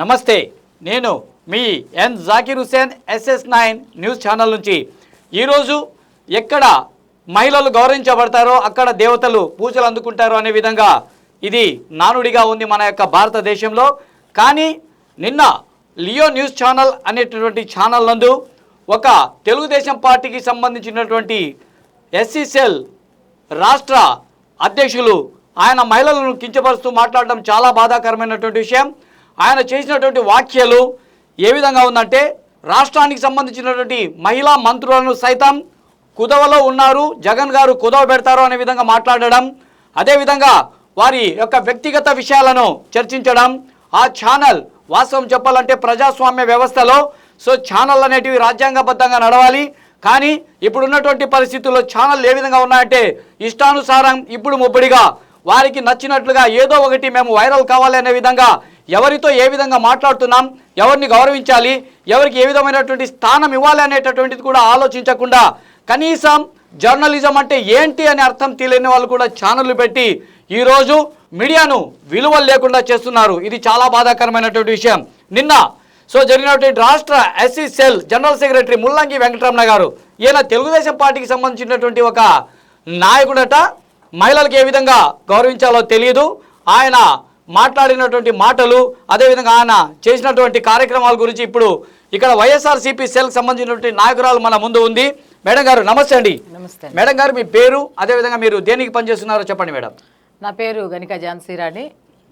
నమస్తే నేను మీ N Zakir Hussain SS nine news channel నుంచి. ఈరోజు ఎక్కడ మహిళలు గౌరవించబడతారో అక్కడ దేవతలు పూజలు అందుకుంటారో అనే విధంగా ఇది నానుడిగా ఉంది మన యొక్క భారతదేశంలో. కానీ నిన్న లియో న్యూస్ ఛానల్ అనేటటువంటి ఛానల్ నందు ఒక తెలుగుదేశం పార్టీకి సంబంధించినటువంటి ఎస్సీసెల్ రాష్ట్ర అధ్యక్షులు ఆయన మహిళలను కించపరుస్తూ మాట్లాడడం చాలా బాధాకరమైనటువంటి విషయం. ఆయన చేసినటువంటి వ్యాఖ్యలు ఏ విధంగా ఉందంటే రాష్ట్రానికి సంబంధించినటువంటి మహిళా మంత్రులను సైతం కుదవలో ఉన్నారు జగన్ గారు కుదవ పెడతారు అనే విధంగా మాట్లాడడం అదేవిధంగా వారి యొక్క వ్యక్తిగత విషయాలను చర్చించడం ఆ ఛానల్ వాస్తవం చెప్పాలంటే ప్రజాస్వామ్య వ్యవస్థలో సో ఛానల్ అనేటివి రాజ్యాంగబద్ధంగా నడవాలి. కానీ ఇప్పుడున్నటువంటి పరిస్థితుల్లో ఛానల్ ఏ విధంగా ఉన్నాయంటే ఇష్టానుసారం ఇప్పుడు ముబ్బడిగా వారికి నచ్చినట్లుగా ఏదో ఒకటి మేము వైరల్ కావాలి అనే విధంగా ఎవరితో ఏ విధంగా మాట్లాడుతున్నాం ఎవరిని గౌరవించాలి ఎవరికి ఏ విధమైనటువంటి స్థానం ఇవ్వాలి అనేటటువంటిది కూడా ఆలోచించకుండా కనీసం జర్నలిజం అంటే ఏంటి అని అర్థం తెలియని వాళ్ళు కూడా ఛానళ్ళు పెట్టి ఈరోజు మీడియాను విలువలు లేకుండా చేస్తున్నారు. ఇది చాలా బాధాకరమైనటువంటి విషయం. నిన్న సో జరిగినటువంటి రాష్ట్ర ఎస్సీ సెల్ జనరల్ సెక్రటరీ ముల్లంగి వెంకటరమణ గారు ఈయన తెలుగుదేశం పార్టీకి సంబంధించినటువంటి ఒక నాయకుడట మహిళలకు ఏ విధంగా గౌరవించాలో తెలియదు ఆయన మాట్లాడినటువంటి మాటలు అదేవిధంగా ఆయన చేసినటువంటి కార్యక్రమాల గురించి ఇప్పుడు ఇక్కడ వైఎస్ఆర్సీపీ సెల్కి సంబంధించినటువంటి నాయకురాలు మన ముందు ఉంది. మేడం గారు నమస్తే అండి. నమస్తే మేడం గారు మీ పేరు అదేవిధంగా మీరు దేనికి పనిచేస్తున్నారో చెప్పండి మేడం. నా పేరు గణిక ఝాన్సీరాణి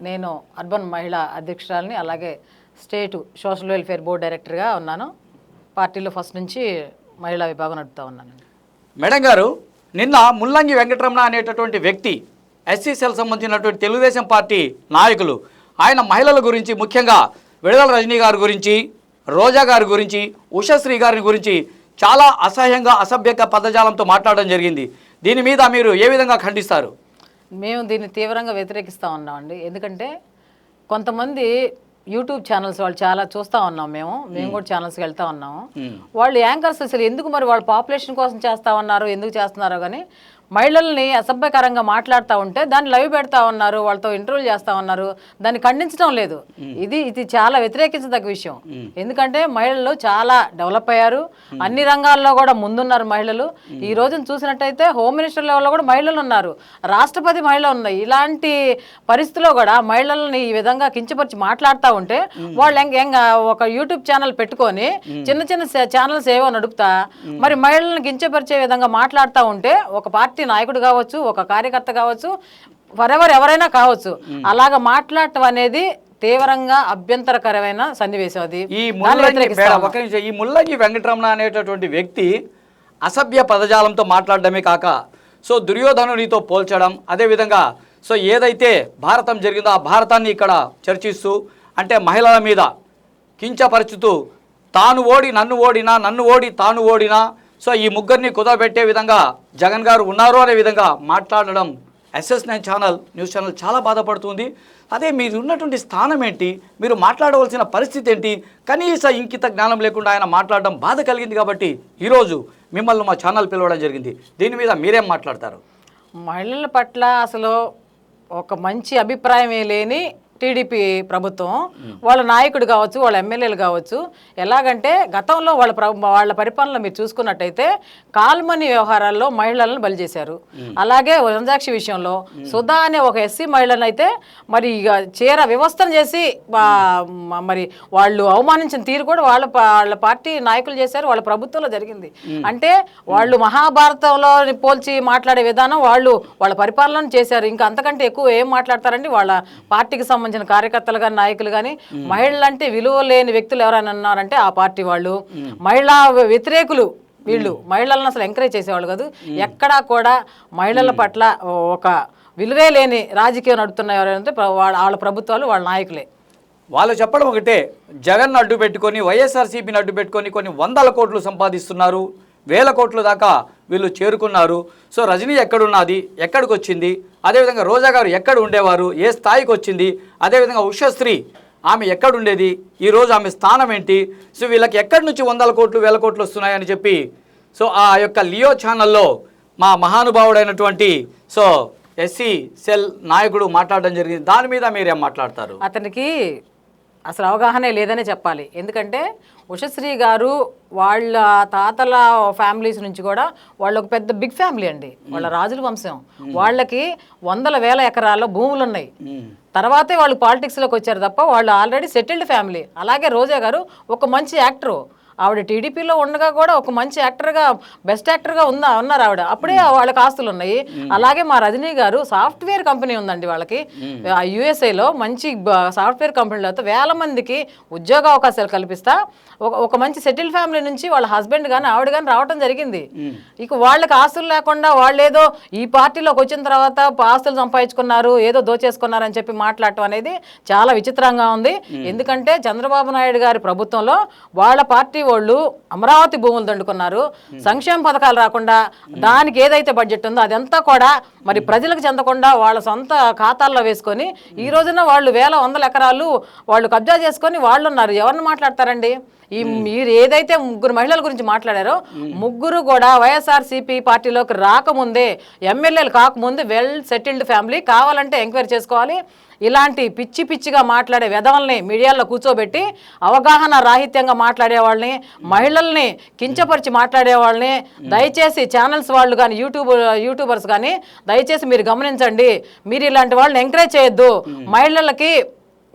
నేను అర్బన్ మహిళా అధ్యక్షురాలని అలాగే స్టేట్ సోషల్ వెల్ఫేర్ బోర్డు డైరెక్టర్గా ఉన్నాను. పార్టీలో ఫస్ట్ నుంచి మహిళా విభాగం నడుపుతూ ఉన్నాను మేడం గారు నిన్న ముల్లంగి వెంకటరమణ అనేటటువంటి వ్యక్తి ఎస్సీ సెల్ సంబంధించినటువంటి తెలుగుదేశం పార్టీ నాయకులు ఆయన మహిళల గురించి ముఖ్యంగా విడుదల రజనీ గారి గురించి రోజా గారి గురించి ఉషశ్రీ గారి గురించి చాలా అసహ్యంగా అసభ్యక పదజాలంతో మాట్లాడడం జరిగింది. దీని మీద మీరు ఏ విధంగా ఖండిస్తారు? మేము దీన్ని తీవ్రంగా వ్యతిరేకిస్తూ ఉన్నామండి. ఎందుకంటే కొంతమంది యూట్యూబ్ ఛానల్స్ వాళ్ళు చాలా చూస్తూ ఉన్నాం మేము. మేము కూడా ఛానల్స్కి వెళ్తా ఉన్నాము వాళ్ళు యాంకర్స్ అసలు ఎందుకు మరి వాళ్ళు పాపులేషన్ కోసం చేస్తా ఉన్నారు ఎందుకు చేస్తున్నారో కానీ మహిళల్ని అసభ్యకరంగా మాట్లాడుతూ ఉంటే దాన్ని లైవ్ పెడతా ఉన్నారు వాళ్ళతో ఇంటర్వ్యూ చేస్తా ఉన్నారు. దాన్ని ఖండించడం లేదు. ఇది ఇది చాలా వ్యతిరేకించదగ్గ విషయం. ఎందుకంటే మహిళలు చాలా డెవలప్ అయ్యారు. అన్ని రంగాల్లో కూడా ముందున్నారు మహిళలు. ఈ రోజున చూసినట్టయితే హోమ్ మినిస్టర్ లెవెల్లో కూడా మహిళలు ఉన్నారు. రాష్ట్రపతి మహిళ ఉన్నాయి. ఇలాంటి పరిస్థితిలో కూడా మహిళల్ని ఈ విధంగా కించపరిచి మాట్లాడుతూ ఉంటే వాళ్ళు ఎంగ- ఎంగ ఒక యూట్యూబ్ ఛానల్ పెట్టుకొని చిన్న చిన్న ఛానల్స్ ఏవో నడుపుతా మరి మహిళలను కించపరిచే విధంగా మాట్లాడుతూ ఉంటే ఒక పార్టీ నాయకుడు కావచ్చు ఒక కార్యకర్త కావచ్చు వరెవర్ ఎవరైనా కావచ్చు. అలాగ మాట్లాడటం అనేది తీవ్రంగా అభ్యంతరకరమైన సన్నివేశం అది. ముల్లంగి. ఈ ముల్లంగి వెంకటరమణ అనేటటువంటి వ్యక్తి అసభ్య పదజాలంతో మాట్లాడడమే కాక సో దుర్యోధనునితో పోల్చడం అదేవిధంగా సో ఏదైతే భారతం జరిగిందో ఆ భారతాన్ని ఇక్కడ చర్చిస్తూ అంటే మహిళల మీద కించపరుచుతూ తాను ఓడి నన్ను ఓడినా నన్ను ఓడి తాను ఓడినా సో ఈ ముగ్గురిని కుదవబెట్టే విధంగా జగన్ గారు ఉన్నారు అనే విధంగా మాట్లాడడం SS nine channel news channel చాలా బాధపడుతుంది. అదే మీరు ఉన్నటువంటి స్థానం ఏంటి? మీరు మాట్లాడవలసిన పరిస్థితి ఏంటి? కనీస ఇంకిత జ్ఞానం లేకుండా ఆయన మాట్లాడడం బాధ కలిగింది కాబట్టి ఈరోజు మిమ్మల్ని మా ఛానల్ పిలవడం జరిగింది. దీని మీద మీరేం మాట్లాడతారు? మహిళల పట్ల అసలు ఒక మంచి అభిప్రాయమే లేని టీడీపీ ప్రభుత్వం వాళ్ళ నాయకుడు కావచ్చు వాళ్ళ ఎమ్మెల్యేలు కావచ్చు ఎలాగంటే గతంలో వాళ్ళ వాళ్ళ పరిపాలన మీరు చూసుకున్నట్టయితే కాల్మని వ్యవహారాల్లో మహిళలను బలి చేశారు. అలాగే వంజాక్షి విషయంలో సుధా అనే ఒక ఎస్సీ మహిళను అయితే మరి ఇక చీర వ్యవస్థను చేసి మరి వాళ్ళు అవమానించిన తీరు కూడా వాళ్ళ వాళ్ళ పార్టీ నాయకులు చేశారు వాళ్ళ ప్రభుత్వంలో జరిగింది. అంటే వాళ్ళు మహాభారతంలో పోల్చి మాట్లాడే విధానం వాళ్ళు వాళ్ళ పరిపాలన చేశారు. ఇంకా అంతకంటే ఎక్కువ ఏం మాట్లాడతారండి? వాళ్ళ పార్టీకి సంబంధించిన కార్యకర్తలు కానీ నాయకులు కానీ మహిళలంటే విలువ లేని వ్యక్తులు ఎవరైనా ఉన్నారంటే ఆ పార్టీ వాళ్ళు. మహిళా వ్యతిరేకులు వీళ్ళు. మహిళలను అసలు ఎంకరేజ్ చేసేవాళ్ళు కాదు. ఎక్కడా కూడా మహిళల పట్ల ఒక విలువే లేని రాజకీయం నడుపుతున్న ఎవరైనా వాళ్ళ వాళ్ళ ప్రభుత్వాలు వాళ్ళ నాయకులే. వాళ్ళు చెప్పడం ఒకటే జగన్ అడ్డు పెట్టుకొని వైఎస్ఆర్సీపీని అడ్డు పెట్టుకొని కొన్ని వందల కోట్లు సంపాదిస్తున్నారు. వేల కోట్ల దాకా వీళ్ళు చేరుకున్నారు. సో రజనీ ఎక్కడున్నది? ఎక్కడికి వచ్చింది అదేవిధంగా రోజా గారు ఎక్కడ ఉండేవారు ఏ స్థాయికి వచ్చింది అదేవిధంగా ఉషశ్రీ ఆమె ఎక్కడుండేది? ఈరోజు ఆమె స్థానం ఏంటి సో వీళ్ళకి ఎక్కడి నుంచి వందల కోట్లు వేల కోట్లు వస్తున్నాయని చెప్పి సో ఆ యొక్క లియో ఛానల్లో మా మహానుభావుడైనటువంటి సో ఎస్సీ సెల్ నాయకుడు మాట్లాడడం జరిగింది. దాని మీద మీరేం మాట్లాడతారు? అతనికి అసలు అవగాహనే లేదనే చెప్పాలి. ఎందుకంటే ఉషశ్రీ గారు వాళ్ళ తాతల ఫ్యామిలీస్ నుంచి కూడా వాళ్ళు ఒక పెద్ద బిగ్ ఫ్యామిలీ అండి. వాళ్ళ రాజుల వంశం. వాళ్ళకి వందల వేల ఎకరాల్లో భూములు ఉన్నాయి. తర్వాతే వాళ్ళు పాలిటిక్స్లోకి వచ్చారు తప్ప వాళ్ళు ఆల్రెడీ సెటిల్డ్ ఫ్యామిలీ. అలాగే రోజా గారు ఒక మంచి యాక్టరు. ఆవిడ టీడీపీలో ఉండగా కూడా ఒక మంచి యాక్టర్గా బెస్ట్ యాక్టర్గా ఉందా ఉన్నారు ఆవిడ. అప్పుడే వాళ్ళకి ఆస్తులు ఉన్నాయి. అలాగే మా రజనీ గారు సాఫ్ట్వేర్ కంపెనీ ఉందండి వాళ్ళకి. ఆ యుఎస్ఏలో మంచి సాఫ్ట్వేర్ కంపెనీలతో వేల మందికి ఉద్యోగ అవకాశాలు కల్పిస్తా. ఒక ఒక మంచి సెటిల్ ఫ్యామిలీ నుంచి వాళ్ళ హస్బెండ్ కానీ ఆవిడ కానీ రావడం జరిగింది. ఇక వాళ్ళకి ఆస్తులు లేకుండా వాళ్ళు ఏదో ఈ పార్టీలోకి వచ్చిన తర్వాత ఆస్తులు సంపాదించుకున్నారు ఏదో దోచేసుకున్నారు అని చెప్పి మాట్లాడటం అనేది చాలా విచిత్రంగా ఉంది. ఎందుకంటే చంద్రబాబు నాయుడు గారి ప్రభుత్వంలో వాళ్ళ పార్టీ వాళ్ళు అమరావతి భూములు దండుకున్నారు. సంక్షేమ పథకాలు రాకుండా దానికి ఏదైతే బడ్జెట్ ఉందో అదంతా కూడా మరి ప్రజలకు చెందకుండా వాళ్ళ సొంత ఖాతాల్లో వేసుకొని ఈ రోజున వాళ్ళు వేల వందల ఎకరాలు వాళ్ళు కబ్జా చేసుకొని వాళ్ళు ఉన్నారు ఎవరిని మాట్లాడతారండి? ఈ మీరు ఏదైతే ముగ్గురు మహిళల గురించి మాట్లాడారో ముగ్గురు కూడా వైఎస్ఆర్సీపీ పార్టీలోకి రాకముందే ఎమ్మెల్యేలు కాకముందే వెల్ సెటిల్డ్ ఫ్యామిలీ కావాలంటే ఎంక్వైరీ చేసుకోవాలి. ఇలాంటి పిచ్చి పిచ్చిగా మాట్లాడే వెధవల్ని మీడియాలో కూర్చోబెట్టి అవగాహన రాహిత్యంగా మాట్లాడే వాళ్ళని మహిళల్ని కించపరిచి మాట్లాడే వాళ్ళని దయచేసి ఛానల్స్ వాళ్ళు కానీ యూట్యూబ్ యూట్యూబర్స్ కానీ దయచేసి మీరు గమనించండి. మీరు ఇలాంటి వాళ్ళని ఎంకరేజ్ చేయొద్దు. మహిళలకి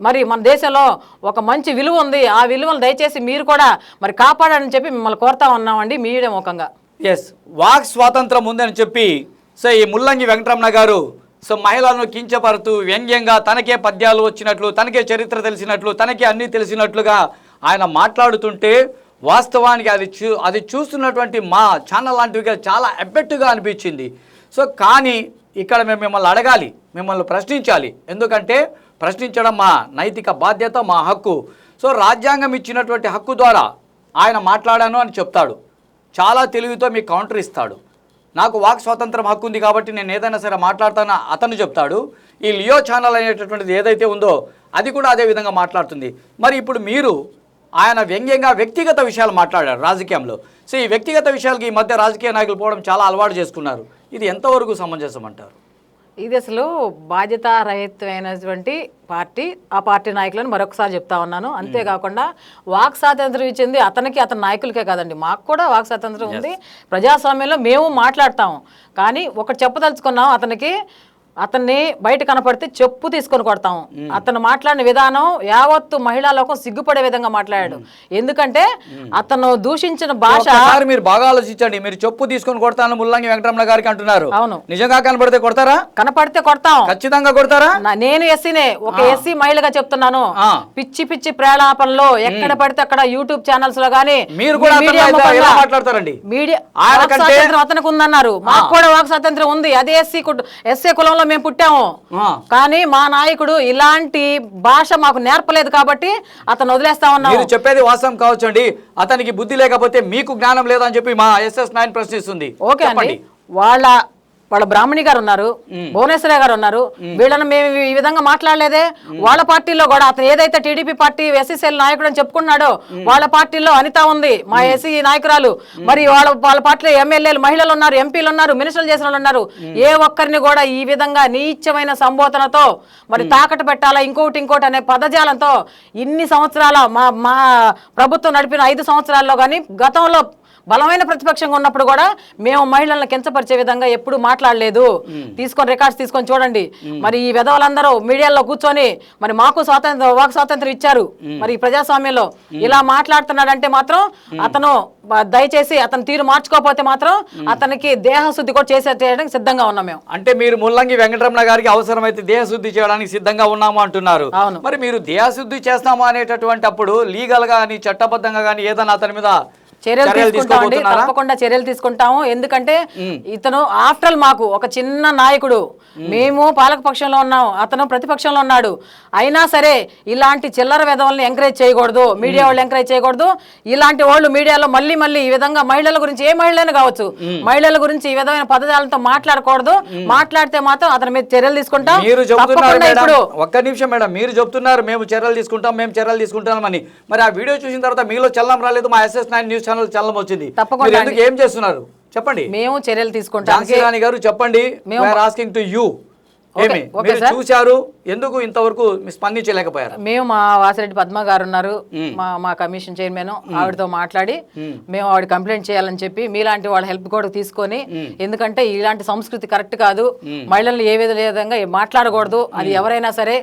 మరి మన దేశంలో ఒక మంచి విలువ ఉంది. ఆ విలువను దయచేసి మీరు కూడా మరి కాపాడని చెప్పి మిమ్మల్ని కోరుతా ఉన్నామండి. మీడియా ముఖంగా. ఎస్ వాక్ స్వాతంత్రం ఉందని చెప్పి సో ఈ ముల్లంగి వెంకటరమణ గారు సో మహిళలను కించపరుతూ వ్యంగ్యంగా తనకే పద్యాలు వచ్చినట్లు తనకే చరిత్ర తెలిసినట్లు తనకే అన్నీ తెలిసినట్లుగా ఆయన మాట్లాడుతుంటే వాస్తవానికి అది చూ అది చూస్తున్నటువంటి మా ఛానల్ లాంటివిగా చాలా ఎబ్బెట్టుగా అనిపించింది. సో కానీ ఇక్కడ మేము మిమ్మల్ని అడగాలి మిమ్మల్ని ప్రశ్నించాలి. ఎందుకంటే ప్రశ్నించడం మా నైతిక బాధ్యత మా హక్కు. సో రాజ్యాంగం ఇచ్చినటువంటి హక్కు ద్వారా ఆయన మాట్లాడాను అని చెప్తాడు. చాలా తెలివితో మీకు కౌంటర్ ఇస్తాడు. నాకు వాక్ స్వాతంత్రం హక్కు ఉంది కాబట్టి నేను ఏదైనా సరే మాట్లాడతాను అతను చెప్తాడు. ఈ లియో ఛానల్ అనేటటువంటిది ఏదైతే ఉందో అది కూడా అదే విధంగా మాట్లాడుతుంది. మరి ఇప్పుడు మీరు ఆయన వ్యంగ్యంగా వ్యక్తిగత విషయాలు మాట్లాడారు రాజకీయంలో. సో ఈ వ్యక్తిగత విషయాలకి ఈ మధ్య రాజకీయ నాయకులు పోవడం చాలా అలవాటు చేసుకున్నారు. ఇది ఎంతవరకు సమంజసం అంటారు ఇది అసలు బాధ్యత రహితమైనటువంటి పార్టీ. ఆ పార్టీ నాయకులను మరొకసారి చెప్తా ఉన్నాను. అంతేకాకుండా వాక్ స్వాతంత్రం ఇచ్చింది అతనికి అతని నాయకులకే కాదండి. మాకు కూడా వాక్ స్వాతంత్రం ఉంది. ప్రజాస్వామ్యంలో మేము మాట్లాడతాము. కానీ ఒకటి చెప్పదలుచుకున్నాం అతనికి అతన్ని బయట కనపడితే చెప్పు తీసుకొని కొడతాం. అతను మాట్లాడిన విధానం యావత్తు మహిళా లోకం సిగ్గుపడే విధంగా మాట్లాడాడు. ఎందుకంటే అతను దూషించిన భాష మీరు బాగా ఆలోచించండి. మీరు చెప్పు తీసుకొని కొడతాను ముల్లంగి వెంకటరమణ గారికి అంటున్నారు. అవును. నిజంగా కనబడితే కొడతారా? కనపడితే కొడతాం. ఖచ్చితంగా కొడతారా? నేను ఎస్సీనే. ఒక ఎస్సీ మహిళగా చెప్తున్నాను. పిచ్చి పిచ్చి ప్రేలాపనలో ఎక్కడ పడితే అక్కడ యూట్యూబ్ ఛానల్స్లో గానీ మీరు కూడా మాట్లాడతారండి? మీడియా అతనికి ఉందన్నారు. మాకు కూడా వాక్ స్వాతంత్రం ఉంది. అదే ఎస్సీ ఎస్సీ కులంలో మేము పుట్టాము. కానీ మా నాయకుడు ఇలాంటి భాష మాకు నేర్పలేదు కాబట్టి అతను వదిలేస్తా ఉన్నాం మీరు చెప్పేది వాస్తవం కావచ్చు అండి అతనికి బుద్ధి లేకపోతే మీకు జ్ఞానం లేదని చెప్పి మా ఎస్ఎస్ నైన్ ప్రశ్నిస్తుంది. ఓకే అండి. వాళ్ళ వాళ్ళ బ్రాహ్మణి గారు ఉన్నారు భువనేశ్వరి గారు ఉన్నారు. వీళ్ళని మేము ఈ విధంగా మాట్లాడలేదే. వాళ్ళ పార్టీలో కూడా అతను ఏదైతే టీడీపీ పార్టీ ఎస్సీసీఎల్ నాయకుడు అని చెప్పుకున్నాడో వాళ్ళ పార్టీలో అనిత ఉంది మా ఎస్సీ నాయకురాలు. మరి వాళ్ళ వాళ్ళ పార్టీలో ఎమ్మెల్యేలు మహిళలు ఉన్నారు ఎంపీలు ఉన్నారు మినిస్టర్లు చేసిన వాళ్ళు ఉన్నారు. ఏ ఒక్కరిని కూడా ఈ విధంగా నీచమైన సంబోధనతో మరి తాకట్టు పెట్టాలా ఇంకోటి ఇంకోటి అనే పదజాలంతో ఇన్ని సంవత్సరాల మా మా ప్రభుత్వం నడిపిన ఐదు సంవత్సరాల్లో కానీ గతంలో బలమైన ప్రతిపక్షంగా ఉన్నప్పుడు కూడా మేము మహిళలను కించపరిచే విధంగా ఎప్పుడు మాట్లాడలేదు. తీసుకొని రికార్డ్స్ తీసుకొని చూడండి. మరి ఈ విధవలందరూ మీడియాలో కూర్చొని మరి మాకు స్వాతంత్ర వాక్ స్వాతంత్రం ఇచ్చారు. మరి ప్రజాస్వామ్యంలో ఇలా మాట్లాడుతున్నాడంటే మాత్రం అతను దయచేసి అతను తీరు మార్చుకోకపోతే మాత్రం అతనికి దేహశుద్ధి కూడా చేసే చేయడానికి సిద్ధంగా ఉన్నాం మేము. అంటే మీరు ముల్లంగి వెంకటరమణ గారికి అవసరమైతే దేహశుద్ధి చేయడానికి సిద్ధంగా ఉన్నాము అంటున్నారు. అవును. మరి మీరు దేహశుద్ధి చేస్తాము అనేటటువంటి అప్పుడు లీగల్గా కానీ చట్టబద్ధంగా కానీ ఏదైనా అతని మీద చర్యలు తీసుకుంటామండి. తప్పకుండా చర్యలు తీసుకుంటాము. ఎందుకంటే ఇతను ఆఫ్టర్ మాకు ఒక చిన్న నాయకుడు. మేము. పాలక పక్షంలో ఉన్నాం. అతను ప్రతిపక్షంలో ఉన్నాడు. అయినా సరే ఇలాంటి చిల్లర విధవల్ని ఎంకరేజ్ చేయకూడదు. మీడియా వాళ్ళు ఎంకరేజ్ చేయకూడదు. ఇలాంటి వాళ్ళు మీడియాలో మళ్ళీ మళ్ళీ ఈ విధంగా మహిళల గురించి ఏ మహిళైనా కావచ్చు. మహిళల గురించి ఈ విధమైన పదజాలంతో మాట్లాడకూడదు. మాట్లాడితే మాత్రం అతని మీద చర్యలు తీసుకుంటాం. మీరు ఇప్పుడు ఒక్క నిమిషం మేడం. మీరు చెప్తున్నారు మేము చర్యలు తీసుకుంటాం మేము చర్యలు తీసుకుంటామని మరి ఆ వీడియో చూసిన తర్వాత మీలో చల్లం రాలేదు మా ఎస్ఎస్ నైన్ న్యూస్ ఛానల్ చల్లం వచ్చింది. తప్పకుండా ఎందుకు ఏం చేస్తున్నారు? చెప్పండి. మేము చర్యలు తీసుకుంటాం. రాణి గారు చెప్పండి. ఆస్కింగ్ టు యూ ఏమి? మీరు. చూశారు ఎందుకు ఇంతవరకు స్పందించలేకపోయారు? మేము మా వాసిరెడ్డి పద్మ గారు ఉన్నారు మా మా కమిషన్ చైర్మన్ ఆవిడతో మాట్లాడి మేము. ఆవిడ కంప్లైంట్ చేయాలని చెప్పి మీలాంటి వాళ్ళ హెల్ప్ కూడా తీసుకొని ఎందుకంటే ఇలాంటి సంస్కృతి కరెక్ట్ కాదు. మహిళల్ని ఏ విధ- విధంగా మాట్లాడకూడదు. అది ఎవరైనా సరే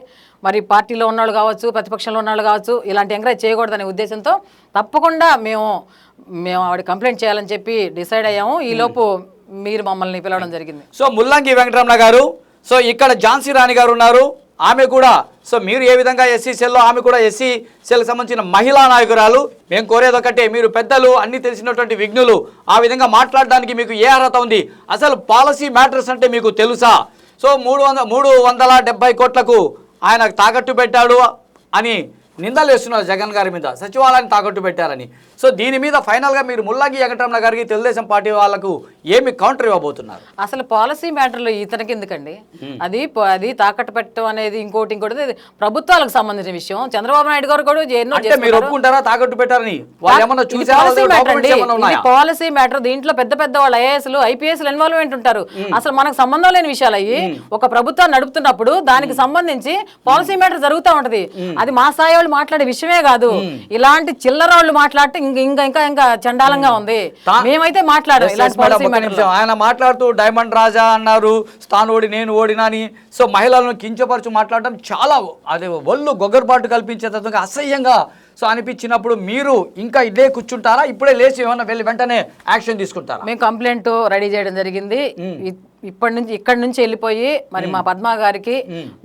మరి పార్టీలో ఉన్నవాళ్ళు కావచ్చు ప్రతిపక్షంలో ఉన్నవాళ్ళు కావచ్చు ఇలాంటి ఎంకరేజ్ చేయకూడదనే ఉద్దేశంతో తప్పకుండా మేము మేము ఆవిడ కంప్లైంట్ చేయాలని చెప్పి డిసైడ్ అయ్యాము. ఈ లోపు మీరు మమ్మల్ని పిలవడం జరిగింది. సో ముల్లంగి వెంకటరమణ గారు సో ఇక్కడ ఝాన్సీ రాణి గారు ఉన్నారు. ఆమె కూడా సో మీరు ఏ విధంగా ఎస్సీ సెల్లో ఆమె కూడా ఎస్సీ సెల్కి సంబంధించిన మహిళా నాయకురాలు. మేము కోరేది ఒకటే మీరు పెద్దలు అన్ని తెలిసినటువంటి విఘ్నులు ఆ విధంగా మాట్లాడడానికి మీకు ఏ అర్హత ఉంది? అసలు పాలసీ మ్యాటర్స్ అంటే మీకు తెలుసా? సో మూడు వంద మూడు వందల డెబ్బై కోట్లకు ఆయన తాకట్టు పెట్టాడు అని నిందలు వేస్తున్నారు జగన్ గారి మీద సచివాలయాన్ని తాకట్టు పెట్టారని. సో దీని మీద ఫైనల్గా మీరు ముల్లంగి వెంకటరమణ గారికి తెలుగుదేశం పార్టీ వాళ్ళకు ఏమి కౌంటర్ ఇవ్వబోతున్నారు? అసలు పాలసీ మ్యాటర్లో ఇతనికి ఎందుకండి? అది అది తాకట్టు పెట్టడం అనేది ఇంకోటి ఇంకోటి ప్రభుత్వాలకు సంబంధించిన విషయం. చంద్రబాబు నాయుడు గారు కూడా ఎన్నో మీరు ఒప్పుకుంటారా తాకట్టు పెట్టారని? పాలసీ మ్యాటర్ దీంట్లో పెద్ద పెద్ద వాళ్ళు ఐఏఎస్లు ఐపీఎస్లు ఇన్వాల్వ్మెంట్ ఉంటారు. అసలు మనకు సంబంధం లేని విషయాలు అయ్యి ఒక ప్రభుత్వాన్ని నడుపుతున్నప్పుడు దానికి సంబంధించి పాలసీ మ్యాటర్ జరుగుతూ ఉంటది. అది మా స్థాయి వాళ్ళు మాట్లాడే విషయమే కాదు. ఇలాంటి చిల్లర వాళ్ళు మాట్లాడితే ఇంకా ఇంకా ఇంకా ఇంకా చండాలంగా ఉంది. మేమైతే మాట్లాడాం Yes, ఇలాంటి yes, madam, పాలసీ ఒక్క మ్యాటర్ నిమిషం. ఆయన మాట్లాడుతూ డైమండ్ రాజా అన్నారు స్థాన్ ఓడి నేను ఓడినా అని. సో మహిళలను కించపరచు మాట్లాడడం చాలా అది ఒళ్ళు గొగ్గరపాటు కల్పించేటట్టుగా అసహ్యంగా సో అనిపించినప్పుడు మీరు ఇంకా ఇదే కూర్చుంటారా? ఇప్పుడే లేచి ఏమన్నా వెళ్ళి వెంటనే యాక్షన్ తీసుకుంటారా? మేము కంప్లైంట్ రెడీ చేయడం జరిగింది. ఇప్పటి నుంచి ఇక్కడి నుంచి వెళ్ళిపోయి మరి మా పద్మ గారికి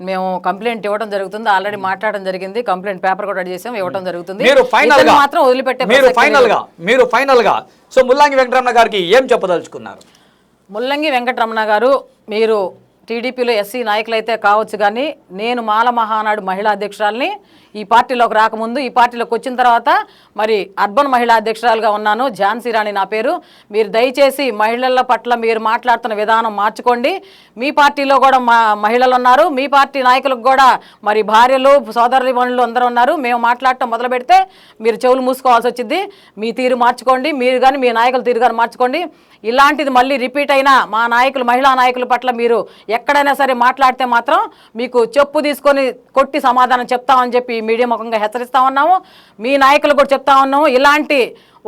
మేము. కంప్లైంట్ ఇవ్వడం జరుగుతుంది. ఆల్రెడీ మాట్లాడడం జరిగింది. కంప్లైంట్ పేపర్ కూడా రెడీ చేసాం ఇవ్వడం జరుగుతుంది. మీరు ఫైనల్గా మాత్రం వదిలిపెట్టే మీరు ఫైనల్. గా మీరు ఫైనల్గా సో ముల్లంగి వెంకటరమణ గారికి ఏం చెప్పదలుచుకున్నారు? ముల్లంగి వెంకటరమణ గారు మీరు టీడీపీలో ఎస్సీ నాయకులైతే కావచ్చు కానీ నేను మాల మహానాడు మహిళా అధ్యక్షురాలని ఈ పార్టీలోకి రాకముందు ఈ పార్టీలోకి వచ్చిన తర్వాత మరి అర్బన్ మహిళా అధ్యక్షురాలుగా ఉన్నాను. ఝాన్సీ రాణి నా పేరు. మీరు దయచేసి మహిళల పట్ల మీరు మాట్లాడుతున్న విధానం మార్చుకోండి. మీ పార్టీలో కూడా మా మహిళలు ఉన్నారు మీ పార్టీ నాయకులకు కూడా మరి భార్యలు సోదరులు మనులు అందరూ ఉన్నారు. మేము మాట్లాడటం మొదలు పెడితే మీరు చెవులు మూసుకోవాల్సి వచ్చింది. మీ తీరు మార్చుకోండి. మీరు కానీ మీ నాయకుల తీరు కానీ మార్చుకోండి. ఇలాంటిది మళ్ళీ రిపీట్ అయినా మా నాయకులు మహిళా నాయకుల పట్ల మీరు ఎక్కడైనా సరే మాట్లాడితే మాత్రం మీకు చెప్పు తీసుకొని కొట్టి సమాధానం చెప్తామని చెప్పి మీడియా ముఖంగా హెచ్చరిస్తా ఉన్నాము. మీ నాయకులు కూడా చెప్తా ఉన్నాము. ఇలాంటి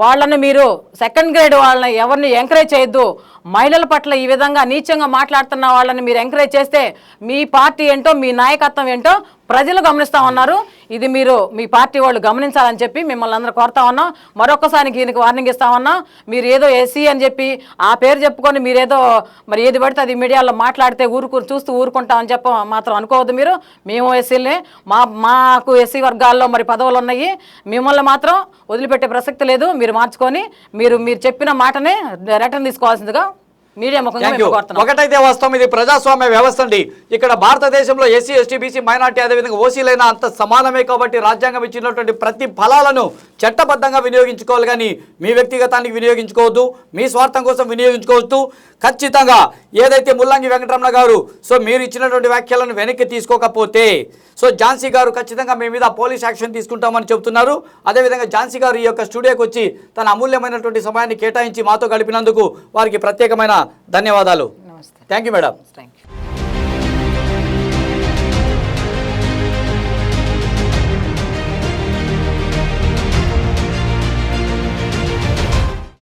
వాళ్ళని మీరు సెకండ్ గ్రేడ్ వాళ్ళని ఎవరిని ఎంకరేజ్ చేయొద్దు. మహిళల పట్ల ఈ విధంగా నీచంగా మాట్లాడుతున్న వాళ్ళని మీరు ఎంకరేజ్ చేస్తే మీ పార్టీ ఏంటో మీ నాయకత్వం ఏంటో ప్రజలు గమనిస్తా ఉన్నారు. ఇది మీరు మీ పార్టీ వాళ్ళు గమనించాలని చెప్పి మిమ్మల్ని అందరూ కోరుతా ఉన్నాం. మరొకసారి దీనికి వార్నింగ్ ఇస్తా ఉన్నాం మీరు ఏదో ఎస్సీ అని చెప్పి ఆ పేరు చెప్పుకొని మీరేదో మరి ఏది పడితే అది మీడియాలో మాట్లాడితే ఊరుకు చూస్తూ ఊరుకుంటామని చెప్ప మాత్రం అనుకోవద్దు మీరు. మేము ఎస్సీలే. మా మాకు ఎస్సీ వర్గాల్లో మరి పదవులు ఉన్నాయి. మిమ్మల్ని మాత్రం వదిలిపెట్టే ప్రసక్తి లేదు. మీరు మార్చుకొని మీరు మీరు చెప్పిన మాటనే రిటర్న్ తీసుకోవాల్సిందిగా మీడియా ముఖంగా ఒకటైతే వాస్తవం ఇది ప్రజాస్వామ్య వ్యవస్థ అండి ఇక్కడ భారతదేశంలో ఎస్సీ ఎస్టీ బీసీ మైనార్టీ అదేవిధంగా ఓసీలైనా అంత సమానమే కాబట్టి రాజ్యాంగం ఇచ్చినటువంటి ప్రతి ఫలాలను చట్టబద్ధంగా వినియోగించుకోవాలి. కానీ మీ వ్యక్తిగతానికి వినియోగించుకోవద్దు మీ స్వార్థం కోసం వినియోగించుకోవద్దు. ఖచ్చితంగా ఏదైతే ముల్లంగి వెంకటరమణ గారు సో మీరు ఇచ్చినటువంటి వ్యాఖ్యలను వెనక్కి తీసుకోకపోతే సో ఝాన్సీ గారు ఖచ్చితంగా మీ మీద పోలీస్ యాక్షన్ తీసుకుంటామని చెబుతున్నారు. అదేవిధంగా ఝాన్సీ గారు ఈ యొక్క స్టూడియోకి వచ్చి తన అమూల్యమైనటువంటి సమయాన్ని కేటాయించి మాతో గడిపినందుకు వారికి ప్రత్యేకమైన ధన్యవాదాలు. Thank you madam thank you